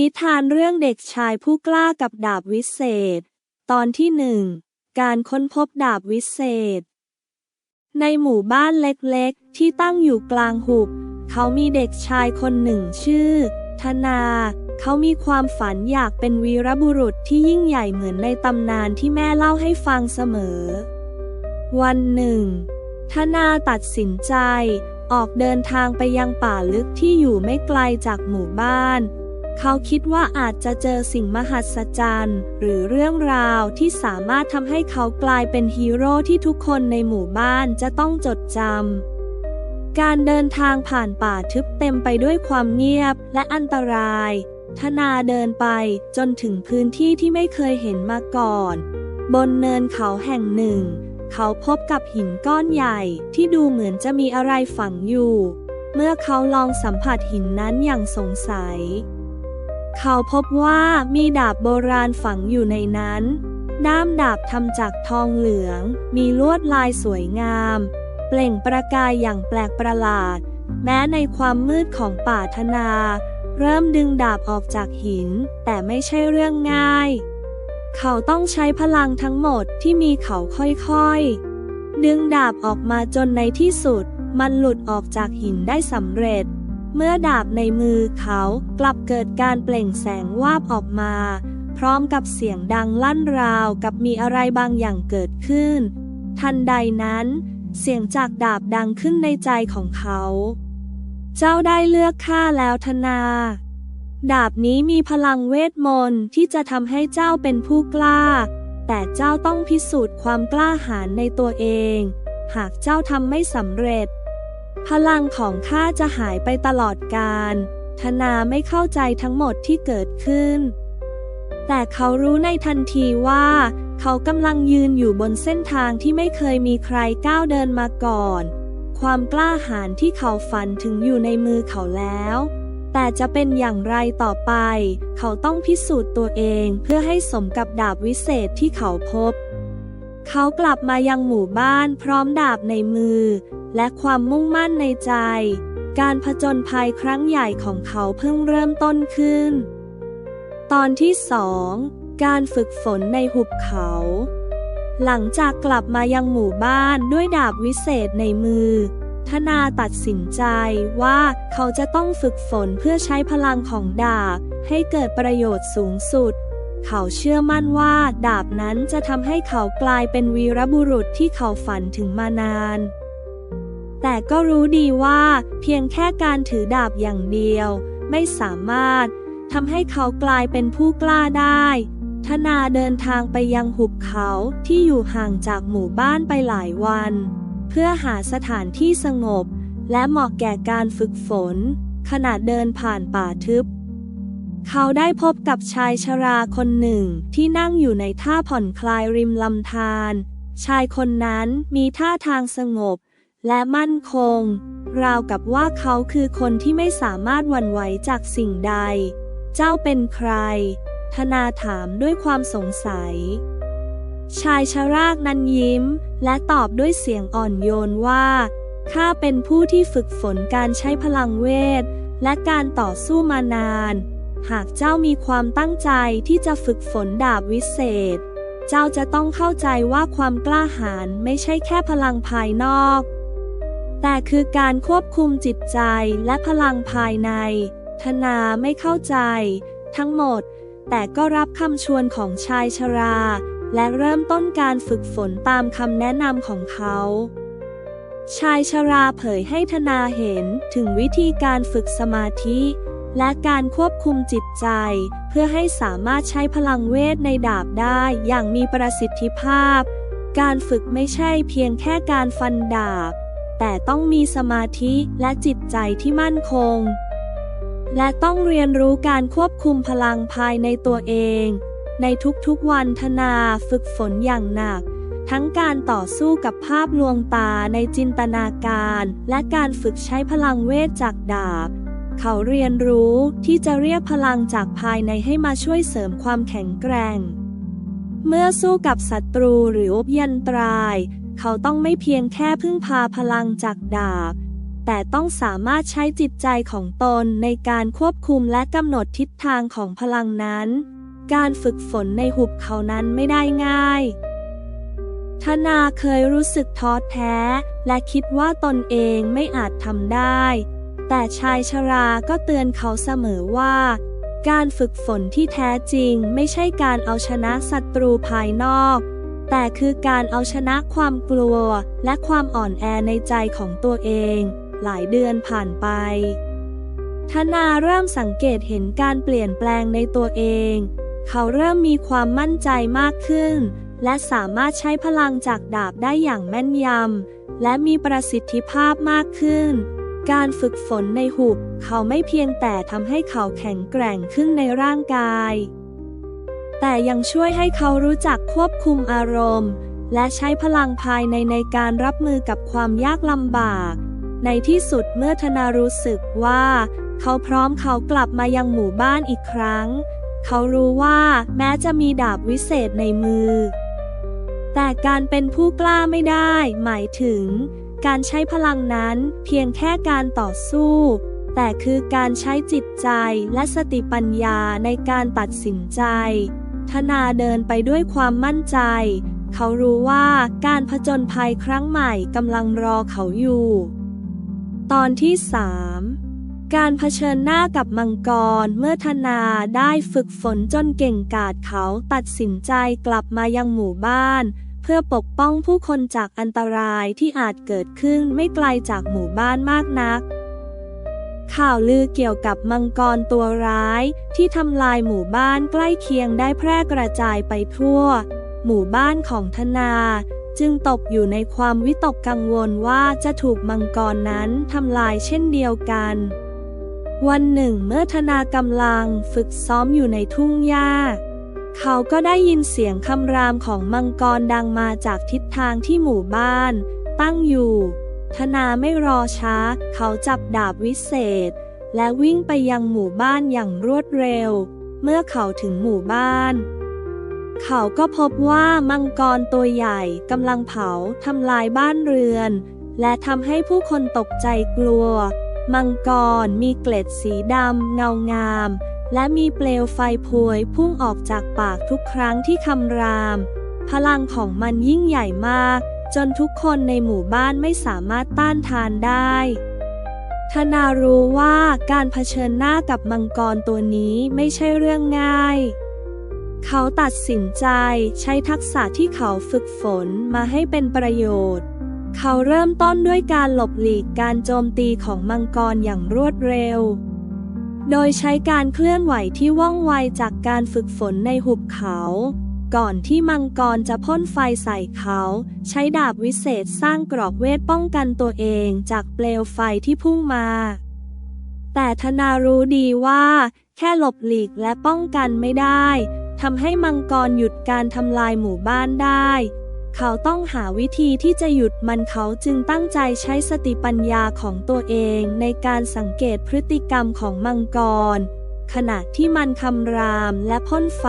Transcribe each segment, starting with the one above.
นิทานเรื่องเด็กชายผู้กล้ากับดาบวิเศษ ตอนที่หนึ่ง การค้นพบดาบวิเศษ ในหมู่บ้านเล็กๆ ที่ตั้งอยู่กลางหุบ เขามีเด็กชายคนหนึ่งชื่อ ธนา เขามีความฝันอยากเป็นวีรบุรุษที่ยิ่งใหญ่เหมือนในตำนานที่แม่เล่าให้ฟังเสมอ วันหนึ่ง ธนาตัดสินใจ ออกเดินทางไปยังป่าลึกที่อยู่ไม่ไกลจากหมู่บ้าน เขาคิดว่าอาจจะเจอสิ่งมหัศจรรย์หรือเรื่องราวที่สามารถทำให้เขากลายเป็นฮีโร่ที่ทุกคนในหมู่บ้านจะต้องจดจำ การเดินทางผ่านป่าทึบเต็มไปด้วยความเงียบและอันตราย ธนาเดินไปจนถึงพื้นที่ที่ไม่เคยเห็นมาก่อน บนเนินเขาแห่งหนึ่ง เขาพบกับหินก้อนใหญ่ที่ดูเหมือนจะมีอะไรฝังอยู่ เมื่อเขาลองสัมผัสหินนั้นอย่างสงสัย เขาพบว่ามีดาบโบราณฝังอยู่ในนั้น ด้ามดาบทำจากทองเหลือง มีลวดลายสวยงาม เปล่งประกายอย่างแปลกประหลาด แม้ในความมืดของป่าธนา เริ่มดึงดาบออกจากหิน แต่ไม่ใช่เรื่องง่าย เขาต้องใช้พลังทั้งหมดที่มีเขาค่อยๆ ดึงดาบออกมาจนในที่สุด มันหลุดออกจากหินได้สำเร็จ เมื่อดาบในมือเขากลับเกิดการเปล่งแสงวาบออกมา พร้อมกับเสียงดังลั่นราวกับมีอะไรบางอย่างเกิดขึ้น ทันใดนั้น เสียงจากดาบดังขึ้นในใจของเขา เจ้าได้เลือกข้าแล้วธนา ดาบนี้มีพลังเวทมนต์ที่จะทำให้เจ้าเป็นผู้กล้า แต่เจ้าต้องพิสูจน์ความกล้าหาญในตัวเอง หากเจ้าทำไม่สำเร็จ พลังของข้าจะหายไปตลอดกาลธนาไม่เข้าใจทั้งหมดที่เกิดขึ้น แต่เขารู้ในทันทีว่า เขากำลังยืนอยู่บนเส้นทางที่ไม่เคยมีใครก้าวเดินมาก่อน ความกล้าหาญที่เขาฝันถึงอยู่ในมือเขาแล้ว แต่จะเป็นอย่างไรต่อไป เขาต้องพิสูจน์ตัวเองเพื่อให้สมกับดาบวิเศษที่เขาพบ เขากลับมายังหมู่บ้านพร้อมดาบในมือ และความมุ่งมั่นในใจ การผจญภัยครั้งใหญ่ของเขาเพิ่งเริ่มต้นขึ้น ตอนที่สองการฝึกฝนในหุบเขา หลังจากกลับมายังหมู่บ้านด้วยดาบวิเศษในมือ ธนาตัดสินใจว่าเขาจะต้องฝึกฝนเพื่อใช้พลังของดาบให้เกิดประโยชน์สูงสุด เขาเชื่อมั่นว่า ดาบนั้นจะทำให้เขากลายเป็นวีรบุรุษที่เขาฝันถึงมานาน แต่ก็รู้ดีว่า เพียงแค่การถือดาบอย่างเดียว ไม่สามารถทำให้เขากลายเป็นผู้กล้าได้ธนาเดินทางไปยังหุบเขาที่อยู่ห่างจากหมู่บ้านไปหลายวัน เพื่อหาสถานที่สงบ และเหมาะแก่การฝึกฝน ขณะเดินผ่านป่าทึบ เขาได้พบกับชายชราคนหนึ่งที่นั่งอยู่ในท่าผ่อนคลายริมลำธารชายคนนั้นมีท่าทางสงบ และมั่นคง ราวกับว่าเขาคือคนที่ไม่สามารถหวั่นไหวจากสิ่งใด เจ้าเป็นใคร ธนาถามด้วยความสงสัย ชายชรากนั้นยิ้ม และตอบด้วยเสียงอ่อนโยนว่าข้าเป็นผู้ที่ฝึกฝนการใช้พลังเวท และการต่อสู้มานาน หากเจ้ามีความตั้งใจที่จะฝึกฝนดาบวิเศษ เจ้าจะต้องเข้าใจว่าความกล้าหาญไม่ใช่แค่พลังภายนอก แต่คือการควบคุมจิตใจและพลังภายใน ธนาไม่เข้าใจ ทั้งหมด แต่ก็รับคำชวนของชายชรา และเริ่มต้นการฝึกฝนตามคำแนะนำของเขาชายชราเผยให้ธนาเห็นถึงวิธีการฝึกสมาธิ และการควบคุมจิตใจ เพื่อให้สามารถใช้พลังเวทในดาบได้อย่างมีประสิทธิภาพ การฝึกไม่ใช่เพียงแค่การฟันดาบ แต่ต้องมีสมาธิและจิตใจที่มั่นคง และต้องเรียนรู้การควบคุมพลังภายในตัวเอง ในทุกๆวันธนาฝึกฝนอย่างหนักทั้งการต่อสู้กับภาพลวงตาในจินตนาการ และการฝึกใช้พลังเวทจากดาบ เขาเรียนรู้ที่จะเรียกพลังจากภายในให้มาช่วยเสริมความแข็งแกร่ง เมื่อสู้กับศัตรูหรืออบยันตราย เขาต้องไม่เพียงแค่พึ่งพาพลังจากดาบ แต่ต้องสามารถใช้จิตใจของตนในการควบคุมและกำหนดทิศทางของพลังนั้น การฝึกฝนในหุบเขานั้นไม่ได้ง่ายธนาเคยรู้สึกท้อแท้ และคิดว่าตนเองไม่อาจทำได้ แต่ชายชราก็เตือนเขาเสมอว่า การฝึกฝนที่แท้จริงไม่ใช่การเอาชนะศัตรูภายนอก แต่คือการเอาชนะความกลัวและความอ่อนแอในใจของตัวเอง หลายเดือนผ่านไป ธนาเริ่มสังเกตเห็นการเปลี่ยนแปลงในตัวเอง เขาเริ่มมีความมั่นใจมากขึ้น และสามารถใช้พลังจากดาบได้อย่างแม่นยำและมีประสิทธิภาพมากขึ้น การฝึกฝนในหุบ เขาไม่เพียงแต่ทำให้เขาแข็งแกร่งขึ้นในร่างกาย แต่ยังช่วยให้เขารู้จักควบคุมอารมณ์ และใช้พลังภายในในการรับมือกับความยากลำบาก ในที่สุดเมื่อธนารู้สึกว่า เขาพร้อมเขากลับมายังหมู่บ้านอีกครั้ง เขารู้ว่าแม้จะมีดาบวิเศษในมือ แต่การเป็นผู้กล้าไม่ได้ หมายถึง การใช้พลังนั้นเพียงแค่การต่อสู้ แต่คือการใช้จิตใจและสติปัญญาในการตัดสินใจ ธนาเดินไปด้วยความมั่นใจ เขารู้ว่าการผจญภัยครั้งใหม่กำลังรอเขาอยู่ ตอนที่สามการเผชิญหน้ากับมังกรเมื่อธนาได้ฝึกฝนจนเก่งกาจเขาตัดสินใจกลับมายังหมู่บ้าน เพื่อปกป้องผู้คนจากอันตรายที่อาจเกิดขึ้นไม่ไกลจากหมู่บ้านมากนัก ข่าวลือเกี่ยวกับมังกรตัวร้ายที่ทำลายหมู่บ้านใกล้เคียงได้แพร่กระจายไปทั่ว หมู่บ้านของธนาจึงตกอยู่ในความวิตกกังวลว่าจะถูกมังกรนั้นทำลายเช่นเดียวกัน วันหนึ่งเมื่อธนากำลังฝึกซ้อมอยู่ในทุ่งหญ้า เขาก็ได้ยินเสียงคำรามของมังกรดังมาจากทิศทางที่หมู่บ้าน ตั้งอยู่ ธนาไม่รอช้า เขาจับดาบวิเศษ และวิ่งไปยังหมู่บ้านอย่างรวดเร็ว เมื่อเขาถึงหมู่บ้าน เขาก็พบว่ามังกรตัวใหญ่กำลังเผาทำลายบ้านเรือน และทำให้ผู้คนตกใจกลัว มังกรมีเกล็ดสีดำเงางาม และมีเปลวไฟพวยพุ่งออกจากปากทุกครั้งที่คำราม พลังของมันยิ่งใหญ่มาก จนทุกคนในหมู่บ้านไม่สามารถต้านทานได้ธนารู้ว่าการเผชิญหน้ากับมังกรตัวนี้ไม่ใช่เรื่องง่าย เขาตัดสินใจใช้ทักษะที่เขาฝึกฝนมาให้เป็นประโยชน์ เขาเริ่มต้นด้วยการหลบหลีกการโจมตีของมังกรอย่างรวดเร็ว โดยใช้การเคลื่อนไหวที่ว่องไวจากการฝึกฝนในหุบเขา ก่อนที่มังกรจะพ่นไฟใส่เขา ใช้ดาบวิเศษสร้างกรอบเวทป้องกันตัวเองจากเปลวไฟที่พุ่งมา แต่ธนารู้ดีว่า แค่หลบหลีกและป้องกันไม่ได้ทำให้มังกรหยุดการทำลายหมู่บ้านได้ เขาต้องหาวิธีที่จะหยุดมันเขาจึงตั้งใจใช้สติปัญญาของตัวเองในการสังเกตพฤติกรรมของมังกร ขณะที่มันคำรามและพ่นไฟ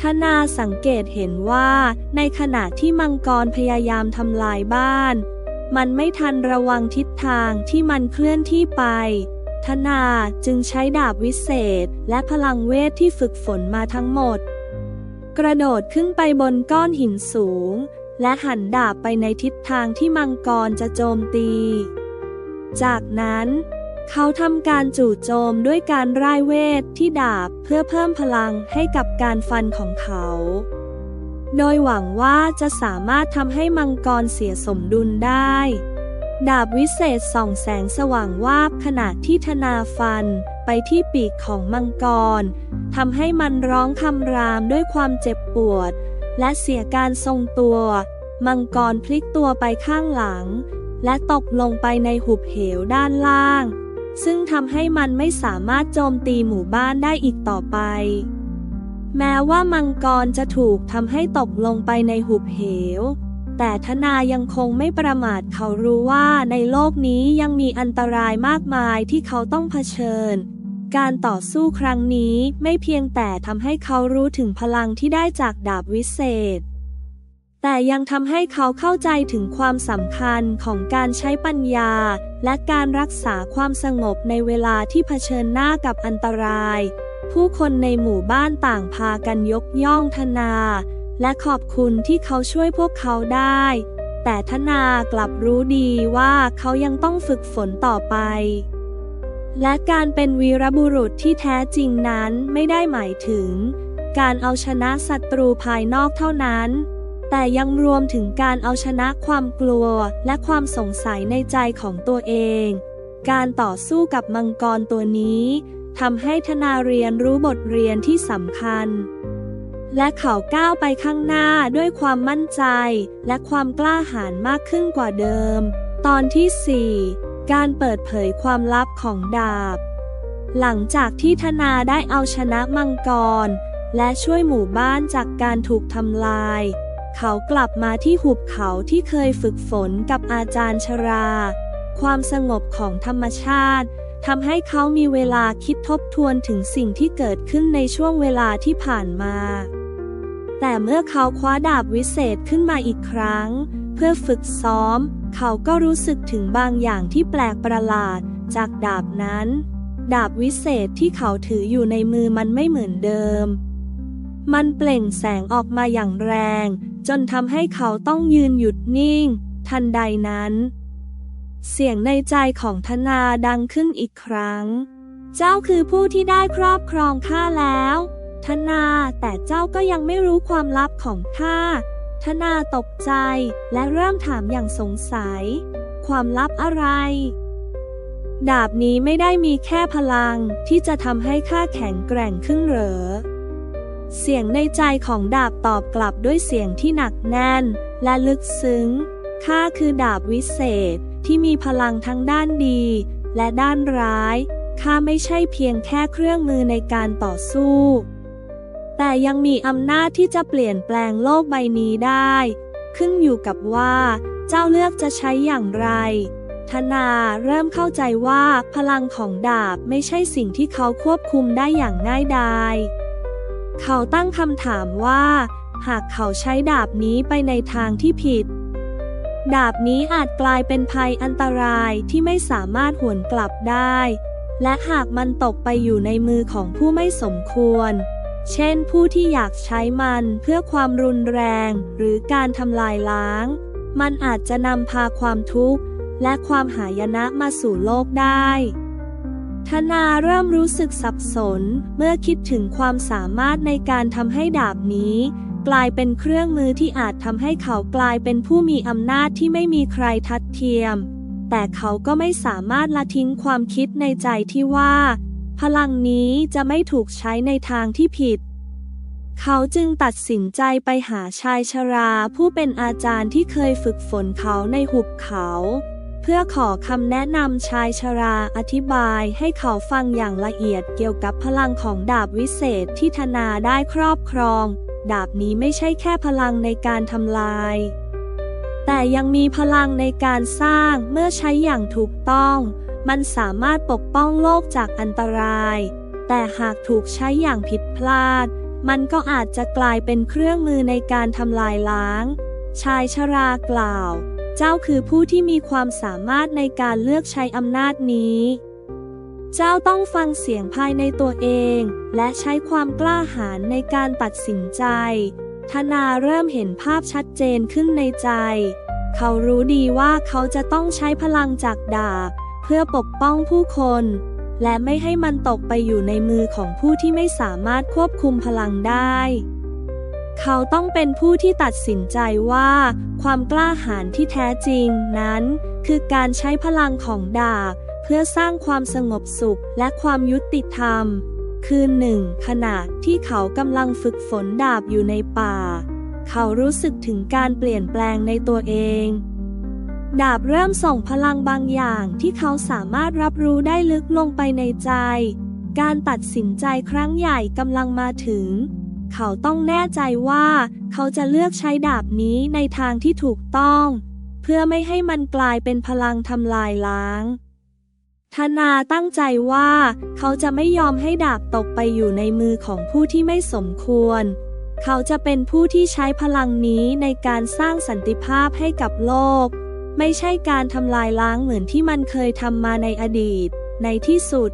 ธนาสังเกตเห็นว่า ในขณะที่มังกรพยายามทำลายบ้าน มันไม่ทันระวังทิศทางที่มันเคลื่อนที่ไป ธนาจึงใช้ดาบวิเศษและพลังเวทที่ฝึกฝนมาทั้งหมด กระโดดขึ้นไปบนก้อนหินสูง และหันดาบไปในทิศทางที่มังกรจะโจมตี จากนั้น เขาทำการจู่โจมด้วยการร่ายเวทที่ดาบเพื่อเพิ่มพลังให้กับการฟันของเขา โดยหวังว่าจะสามารถทำให้มังกรเสียสมดุลได้ ดาบวิเศษส่องแสงสว่างวาบขณะที่ธนาฟัน ไปที่ปีกของมังกรทำให้มันร้องคำรามด้วยความเจ็บปวด และเสียการทรงตัว มังกรพลิกตัวไปข้างหลัง และตกลงไปในหุบเหวด้านล่าง ซึ่งทำให้มันไม่สามารถโจมตีหมู่บ้านได้อีกต่อไป แม้ว่ามังกรจะถูกทำให้ตกลงไปในหุบเหว แต่ธนายังคงไม่ประมาทเขารู้ว่าในโลกนี้ยังมีอันตรายมากมายที่เขาต้องเผชิญ การต่อสู้ครั้งนี้ไม่เพียงแต่ทำให้เขารู้ถึงพลังที่ได้จากดาบวิเศษ แต่ยังทำให้เขาเข้าใจถึงความสำคัญของการใช้ปัญญา และการรักษาความสงบในเวลาที่เผชิญหน้ากับอันตราย ผู้คนในหมู่บ้านต่างพากันยกย่องธนา และขอบคุณที่เขาช่วยพวกเขาได้ แต่ธนากลับรู้ดีว่าเขายังต้องฝึกฝนต่อไป และการเป็นวีรบุรุษที่แท้จริงนั้นไม่ได้หมายถึง การเอาชนะศัตรูภายนอกเท่านั้น แต่ยังรวมถึงการเอาชนะความกลัวและความสงสัยในใจของตัวเอง การต่อสู้กับมังกรตัวนี้ทำให้ธนาเรียนรู้บทเรียนที่สำคัญ และเขาก้าวไปข้างหน้าด้วยความมั่นใจ และความกล้าหาญมากขึ้นกว่าเดิม ตอนที่ 4 การเปิดเผยความลับของดาบ หลังจากที่ธนาได้เอาชนะมังกร และช่วยหมู่บ้านจากการถูกทำลาย เขากลับมาที่หุบเขาที่เคยฝึกฝนกับอาจารย์ชรา ความสงบของธรรมชาติทำให้เขามีเวลาคิดทบทวนถึงสิ่งที่เกิดขึ้นในช่วงเวลาที่ผ่านมา แต่เมื่อเขาคว้าดาบวิเศษขึ้นมาอีกครั้ง เพื่อฝึกซ้อม เขาก็รู้สึกถึงบางอย่างที่แปลกประหลาด จากดาบนั้น ดาบวิเศษที่เขาถืออยู่ในมือมันไม่เหมือนเดิม มันเปล่งแสงออกมาอย่างแรง จนทำให้เขาต้องยืนหยุดนิ่ง ทันใดนั้น เสียงในใจของธนาดังขึ้นอีกครั้ง เจ้าคือผู้ที่ได้ครอบครองข้าแล้ว ธนา แต่เจ้าก็ยังไม่รู้ความลับของข้าธนาตกใจและเริ่มถามอย่างสงสัย ความลับอะไร ดาบนี้ไม่ได้มีแค่พลังที่จะทำให้ข้าแข็งแกร่งขึ้นเหรอ เสียงในใจของดาบตอบกลับด้วยเสียงที่หนักแน่น และลึกซึ้ง ข้าคือดาบวิเศษที่มีพลังทั้งด้านดี และด้านร้าย ข้าไม่ใช่เพียงแค่เครื่องมือในการต่อสู้ แต่ยังมีอำนาจที่จะเปลี่ยนแปลงโลกใบนี้ได้ ขึ้นอยู่กับว่า เจ้าเลือกจะใช้อย่างไร ธนาเริ่มเข้าใจว่าพลังของดาบไม่ใช่สิ่งที่เขาควบคุมได้อย่างง่ายดายเขาตั้งคำถามว่า หากเขาใช้ดาบนี้ไปในทางที่ผิด ดาบนี้อาจกลายเป็นภัยอันตรายที่ไม่สามารถหวนกลับได้ และหากมันตกไปอยู่ในมือของผู้ไม่สมควร เช่นผู้ที่อยากใช้มันเพื่อความรุนแรง หรือการทำลายล้าง มันอาจจะนำพาความทุกข์ และความหายนะมาสู่โลกได้ธนาเริ่มรู้สึกสับสนเมื่อคิดถึงความสามารถในการทำให้ดาบนี้ กลายเป็นเครื่องมือที่อาจทำให้เขากลายเป็นผู้มีอำนาจที่ไม่มีใครทัดเทียม แต่เขาก็ไม่สามารถละทิ้งความคิดในใจที่ว่า พลังนี้จะไม่ถูกใช้ในทางที่ผิด เขาจึงตัดสินใจไปหาชายชราผู้เป็นอาจารย์ที่เคยฝึกฝนเขาในหุบเขา เพื่อขอคำแนะนำชายชราอธิบายให้เขาฟังอย่างละเอียดเกี่ยวกับพลังของดาบวิเศษที่ธนาได้ครอบครอง ดาบนี้ไม่ใช่แค่พลังในการทำลาย แต่ยังมีพลังในการสร้างเมื่อใช้อย่างถูกต้อง มันสามารถปกป้องโลกจากอันตราย แต่หากถูกใช้อย่างผิดพลาด มันก็อาจจะกลายเป็นเครื่องมือในการทำลายล้าง ชายชรากล่าว เจ้าคือผู้ที่มีความสามารถในการเลือกใช้อำนาจนี้ เจ้าต้องฟังเสียงภายในตัวเอง และใช้ความกล้าหาญในการตัดสินใจ ธนาเริ่มเห็นภาพชัดเจนขึ้นในใจ เขารู้ดีว่าเขาจะต้องใช้พลังจากดาบ พื่อปกป้องผู้คน และไม่ให้มันตกไปอยู่ในมือของผู้ที่ไม่สามารถควบคุมพลังได้ เขาต้องเป็นผู้ที่ตัดสินใจว่า ความกล้าหาญที่แท้จริงนั้น คือการใช้พลังของดาบ เพื่อสร้างความสงบสุขและความยุติธรรม คืนหนึ่งขณะที่เขากำลังฝึกฝนดาบอยู่ในป่า เขารู้สึกถึงการเปลี่ยนแปลงในตัวเอง ดาบเริ่มส่งพลังบางอย่างที่เขาสามารถรับรู้ได้ลึกลงไปในใจ การตัดสินใจครั้งใหญ่กำลังมาถึง เขาต้องแน่ใจว่า เขาจะเลือกใช้ดาบนี้ในทางที่ถูกต้อง เพื่อไม่ให้มันกลายเป็นพลังทำลายล้าง ธนาตั้งใจว่า เขาจะไม่ยอมให้ดาบตกไปอยู่ในมือของผู้ที่ไม่สมควร เขาจะเป็นผู้ที่ใช้พลังนี้ในการสร้างสันติภาพให้กับโลก ไม่ใช่การทำลายล้างเหมือนที่มันเคยทำมาในอดีต ในที่สุด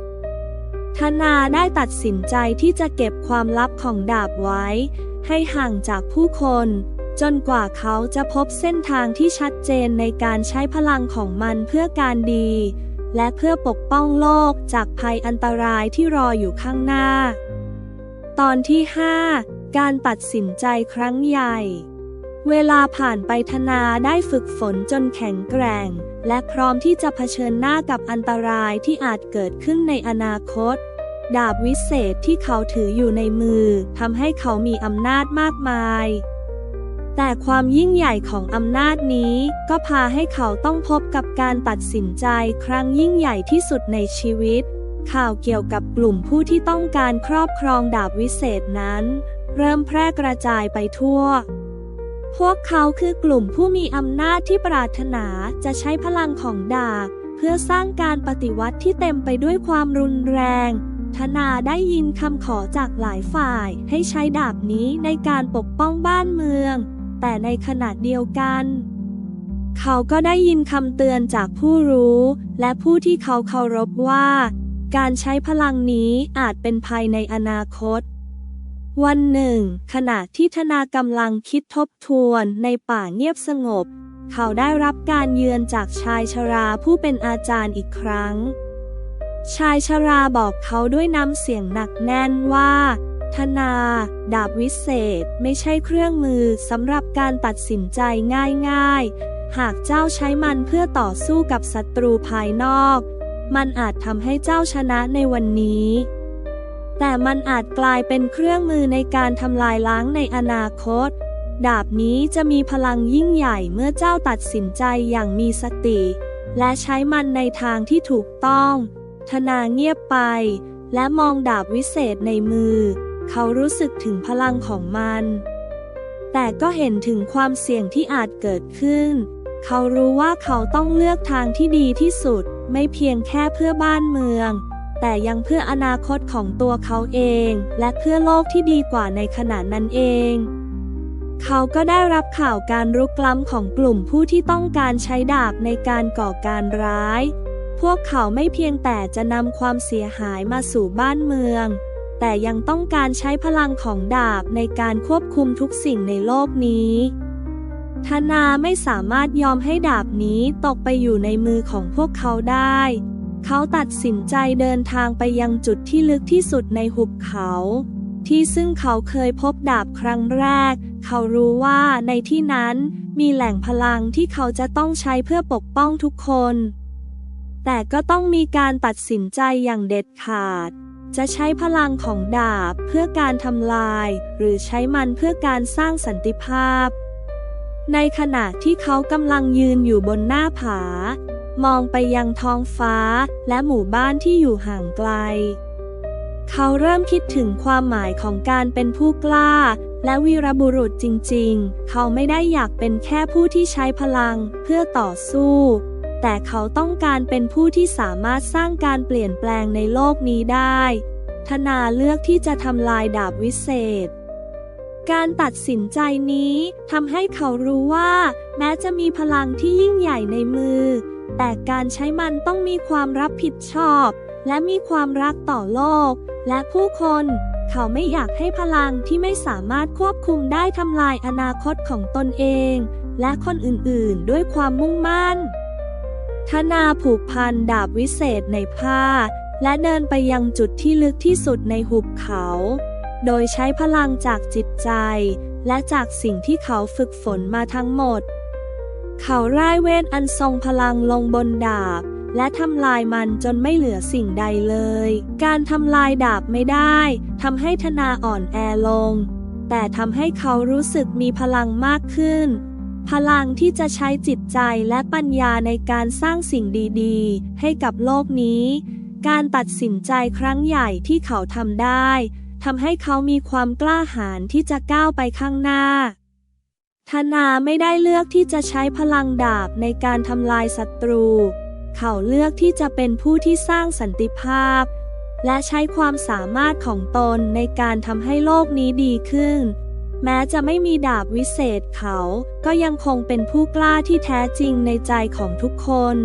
ธนาได้ตัดสินใจที่จะเก็บความลับของดาบไว้ ให้ห่างจากผู้คน จนกว่าเขาจะพบเส้นทางที่ชัดเจนในการใช้พลังของมันเพื่อการดี และเพื่อปกป้องโลกจากภัยอันตรายที่รออยู่ข้างหน้า ตอนที่ 5 การตัดสินใจครั้งใหญ่ เวลาผ่านไปธนาได้ฝึกฝนจนแข็งแกร่ง และพร้อมที่จะเผชิญหน้ากับอันตรายที่อาจเกิดขึ้นในอนาคต ดาบวิเศษที่เขาถืออยู่ในมือทำให้เขามีอำนาจมากมาย แต่ความยิ่งใหญ่ของอำนาจนี้ก็พาให้เขาต้องพบกับการตัดสินใจครั้งยิ่งใหญ่ที่สุดในชีวิต ข่าวเกี่ยวกับกลุ่มผู้ที่ต้องการครอบครองดาบวิเศษนั้น เริ่มแพร่กระจายไปทั่ว พวกเขาคือกลุ่มผู้มีอำนาจที่ปรารถนาจะใช้พลังของดาบ เพื่อสร้างการปฏิวัติที่เต็มไปด้วยความรุนแรง ธนาได้ยินคำขอจากหลายฝ่ายให้ใช้ดาบนี้ในการปกป้องบ้านเมือง แต่ในขณะเดียวกัน เขาก็ได้ยินคำเตือนจากผู้รู้ และผู้ที่เขาเคารพว่า การใช้พลังนี้อาจเป็นภัยในอนาคต วันหนึ่ง ขณะที่ธนากำลังคิดทบทวนในป่าเงียบสงบ เขาได้รับการเยือนจากชายชราผู้เป็นอาจารย์อีกครั้ง ชายชราบอกเขาด้วยน้ำเสียงหนักแน่นว่า ธนา ดาบวิเศษไม่ใช่เครื่องมือสำหรับการตัดสินใจง่ายๆ หากเจ้าใช้มันเพื่อต่อสู้กับศัตรูภายนอก มันอาจทำให้เจ้าชนะในวันนี้ แต่มันอาจกลายเป็นเครื่องมือในการทำลายล้างในอนาคต ดาบนี้จะมีพลังยิ่งใหญ่เมื่อเจ้าตัดสินใจอย่างมีสติ และใช้มันในทางที่ถูกต้อง ธนาเงียบไป และมองดาบวิเศษในมือ เขารู้สึกถึงพลังของมัน แต่ก็เห็นถึงความเสี่ยงที่อาจเกิดขึ้น เขารู้ว่าเขาต้องเลือกทางที่ดีที่สุด ไม่เพียงแค่เพื่อบ้านเมือง แต่ยังเพื่ออนาคตของตัวเขาเอง และเพื่อโลกที่ดีกว่าในขณะนั้นเอง เขาก็ได้รับข่าวการรุกล้ำของกลุ่มผู้ที่ต้องการใช้ดาบในการก่อการร้าย พวกเขาไม่เพียงแต่จะนำความเสียหายมาสู่บ้านเมือง แต่ยังต้องการใช้พลังของดาบในการควบคุมทุกสิ่งในโลกนี้ธนาไม่สามารถยอมให้ดาบนี้ตกไปอยู่ในมือของพวกเขาได้ เขาตัดสินใจเดินทางไปยังจุดที่ลึกที่สุดในหุบเขา ที่ซึ่งเขาเคยพบดาบครั้งแรก เขารู้ว่าในที่นั้นมีแหล่งพลังที่เขาจะต้องใช้เพื่อปกป้องทุกคน แต่ก็ต้องมีการตัดสินใจอย่างเด็ดขาด จะใช้พลังของดาบเพื่อการทำลาย หรือใช้มันเพื่อการสร้างสันติภาพ ในขณะที่เขากำลังยืนอยู่บนหน้าผา มองไปยังท้องฟ้า และหมู่บ้านที่อยู่ห่างไกล เขาเริ่มคิดถึงความหมายของการเป็นผู้กล้า และวีรบุรุษจริงๆ เขาไม่ได้อยากเป็นแค่ผู้ที่ใช้พลังเพื่อต่อสู้ แต่เขาต้องการเป็นผู้ที่สามารถสร้างการเปลี่ยนแปลงในโลกนี้ได้ ธนาเลือกที่จะทำลายดาบวิเศษการตัดสินใจนี้ทำให้เขารู้ว่า แม้จะมีพลังที่ยิ่งใหญ่ในมือ แต่การใช้มันต้องมีความรับผิดชอบ และมีความรักต่อโลก และผู้คน เขาไม่อยากให้พลังที่ไม่สามารถควบคุมได้ทำลายอนาคตของตนเอง และคนอื่นๆ ด้วยความมุ่งมั่น ธนาผูกพันดาบวิเศษในผ้า และเดินไปยังจุดที่ลึกที่สุดในหุบเขา โดยใช้พลังจากจิตใจ และจากสิ่งที่เขาฝึกฝนมาทั้งหมด เขาร่ายเวทอันทรงพลังลงบนดาบ และทำลายมันจนไม่เหลือสิ่งใดเลย การทำลายดาบไม่ได้ทำให้ธนาอ่อนแอลง แต่ทำให้เขารู้สึกมีพลังมากขึ้น พลังที่จะใช้จิตใจและปัญญาในการสร้างสิ่งดีๆ ให้กับโลกนี้ การตัดสินใจครั้งใหญ่ที่เขาทำได้ทำให้เขามีความกล้าหาญที่จะก้าวไปข้างหน้า ธนาไม่ได้เลือกที่จะใช้พลังดาบในการทำลายศัตรู เขาเลือกที่จะเป็นผู้ที่สร้างสันติภาพ และใช้ความสามารถของตนในการทำให้โลกนี้ดีขึ้น แม้จะไม่มีดาบวิเศษเขา ก็ยังคงเป็นผู้กล้าที่แท้จริงในใจของทุกคน